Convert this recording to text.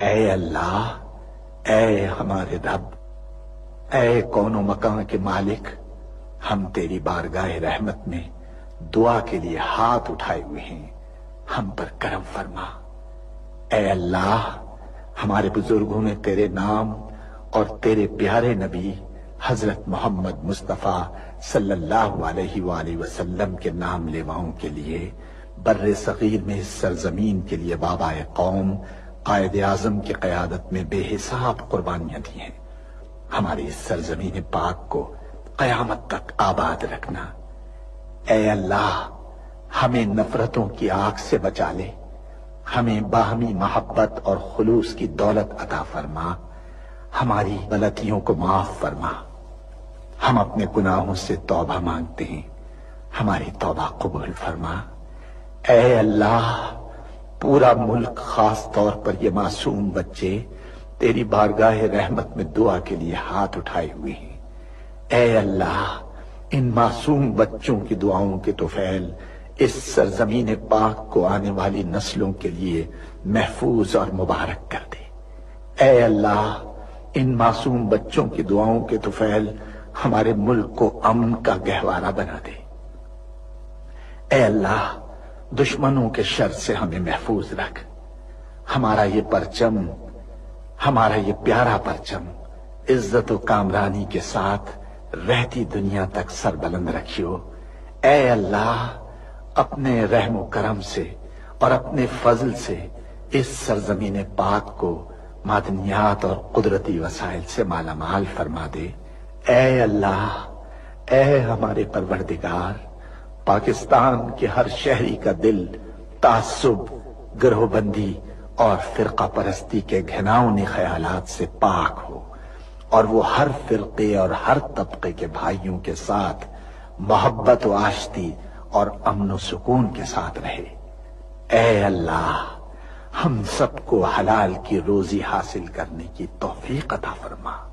ए अल्लाह, ए हमारे रब, ए कौनो मकान के मालिक, हम तेरी बारगाह रहमत में दुआ के लिए हाथ उठाए हुए हैं। हम पर करम फरमा। ए अल्लाह, हमारे बुज़ुर्गों ने तेरे नाम और तेरे प्यारे नबी हज़रत मोहम्मद मुस्तफ़ा सल्लल्लाहु अलैहि वसल्लम के नाम लेवाओं के लिए बर्र सगीर में सरजमीन के लिए बाबा कौम कायद आज़म की क्यादत में बेहिसाब कुर्बानियाँ दी हैं। हमारी इस सरजमीन पाक को कयामत तक आबाद रखना। ए अल्लाह, हमें नफरतों की आग से बचा ले। हमें बाहमी मोहब्बत और खुलूस की दौलत अता फरमा। हमारी गलतियों को माफ़ फरमा। हम अपने गुनाहों से तौबा मांगते हैं। हमारी तौबा कबूल फरमा। ए अल्लाह पूरा मुल्क खास तौर पर ये मासूम बच्चे तेरी बारगाह रहमत में दुआ के लिए हाथ उठाए हुए हैं। ए अल्लाह, इन मासूम बच्चों की दुआओं के तुफैल इस सरजमीन पाक को आने वाली नस्लों के लिए महफूज और मुबारक कर दे। ए अल्लाह, इन मासूम बच्चों की दुआओं के तुफैल हमारे मुल्क को अमन का गहवारा बना दे। ए अल्लाह दुश्मनों के शर से हमें महफूज रख। हमारा ये परचम, हमारा ये प्यारा परचम, इज़्ज़त कामरानी के साथ रहती दुनिया तक सरबलंद रखियो। ए अल्लाह, अपने रहमो करम से और अपने फजल से इस सरजमीन पाक को मादनियात और कुदरती वसाइल से माला माल फरमा दे। ए अल्लाह, ए हमारे परवरदिगार पाकिस्तान के हर शहरी का दिल तासुब ग्रहबंदी और फिरका परस्ती के घिनावनी ख्याल से पाक हो। और वो हर फिरके और हर तबके के भाइयों के साथ मोहब्बत व आश्ती और अमन सुकून के साथ रहे। ए अल्लाह, हम सबको हलाल की रोजी हासिल करने की तोफीक अता फरमा।